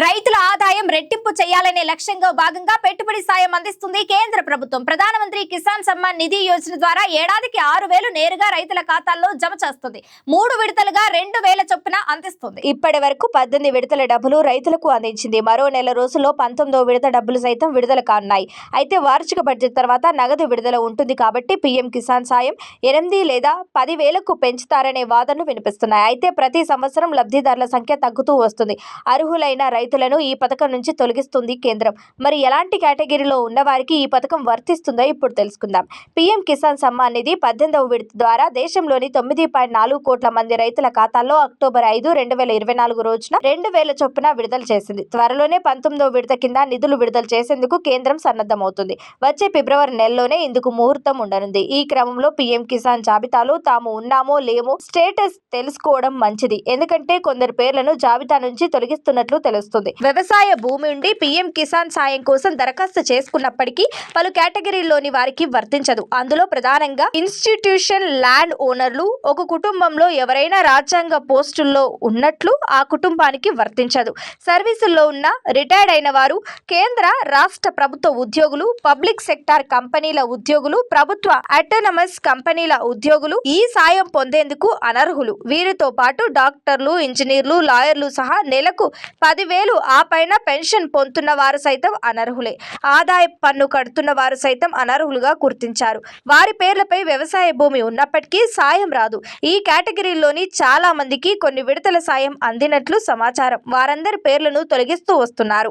రైతుల ఆదాయం రెట్టింపు చేయాలనే లక్ష్యంగా భాగంగా పెట్టుబడి సాయం అందిస్తుంది కేంద్ర ప్రభుత్వం. ప్రధానమంత్రి కిసాన్ సమ్మాన్ నిధి యోజన ద్వారా ఏడాదికి ఆరు వేలు నేరుగా రైతుల ఖాతాల్లో జమ చేస్తుంది. మూడు విడతలుగా రెండు వేల చొప్పున అందిస్తుంది. ఇప్పటి వరకు పద్దెనిమిది విడతల డబ్బులు రైతులకు అందించింది. మరో నెల రోజుల్లో పంతొమ్మిదో విడత డబ్బులు సైతం విడుదల కానున్నాయి. అయితే వార్షిక బడ్జెట్ తర్వాత నగదు విడుదల ఉంటుంది కాబట్టి పీఎం కిసాన్ సాయం ఎనిమిది లేదా పది వేలకు పెంచుతారనే వాదనలు వినిపిస్తున్నాయి. అయితే ప్రతి సంవత్సరం లబ్ధిదారుల సంఖ్య తగ్గుతూ వస్తుంది. అర్హులైన రైతులను ఈ పథకం నుంచి తొలగిస్తుంది కేంద్రం. మరి ఎలాంటి కేటగిరీలో ఉన్న వారికి ఈ పథకం వర్తిస్తుందో ఇప్పుడు తెలుసుకుందాం. పీఎం కిసాన్ సమ్మాన్ నిధి పద్దెనిమిదవ విడత ద్వారా దేశంలోని తొమ్మిది పాయింట్ నాలుగు కోట్ల మంది రైతుల ఖాతాల్లో అక్టోబర్ ఐదు రెండు వేల ఇరవై నాలుగు రోజున రెండు వేల చొప్పున విడుదల చేసింది. త్వరలోనే పంతొమ్మిదవ విడత కింద నిధులు విడుదల చేసేందుకు కేంద్రం సన్నద్ధమవుతుంది. వచ్చే ఫిబ్రవరి నెలలోనే ఇందుకు ముహూర్తం ఉండనుంది. ఈ క్రమంలో పీఎం కిసాన్ జాబితాలో తాము ఉన్నామో లేమో స్టేటస్ తెలుసుకోవడం మంచిది. ఎందుకంటే కొందరు పేర్లను జాబితా నుంచి తొలగిస్తున్నట్లు తెలుస్తుంది. వ్యవసాయ భూమి ఉండి పీఎం కిసాన్ సాయం కోసం దరఖాస్తు చేసుకున్నప్పటికీ పలు కేటగిరీలోని వారికి వర్తించదు. అందులో ప్రధానంగా ఇన్స్టిట్యూషన్ ల్యాండ్ ఓనర్లు ఒక కుటుంబంలో ఎవరైనా రాజ్యాంగ పోస్టుల్లో ఉన్నట్లు ఆ కుటుంబానికి వర్తించదు. సర్వీసుల్లో ఉన్న రిటైర్డ్ అయిన వారు కేంద్ర రాష్ట్ర ప్రభుత్వ ఉద్యోగులు పబ్లిక్ సెక్టార్ కంపెనీల ఉద్యోగులు ప్రభుత్వ అటోనమస్ కంపెనీల ఉద్యోగులు ఈ సాయం పొందేందుకు అనర్హులు. వీరితో పాటు డాక్టర్లు ఇంజనీర్లు లాయర్లు సహా నెలకు పదివేల ఆ పైన పెన్షన్ పొందుతున్న వారు సైతం అనర్హులే. ఆదాయ పన్ను కడుతున్న వారు సైతం అనర్హులుగా గుర్తించారు. వారి పేర్లపై వ్యవసాయ భూమి ఉన్నప్పటికీ సాయం రాదు. ఈ కేటగిరీలోని చాలా మందికి కొన్ని విడతల సాయం అందినట్లు సమాచారం. వారందరి పేర్లను తొలగిస్తూ వస్తున్నారు.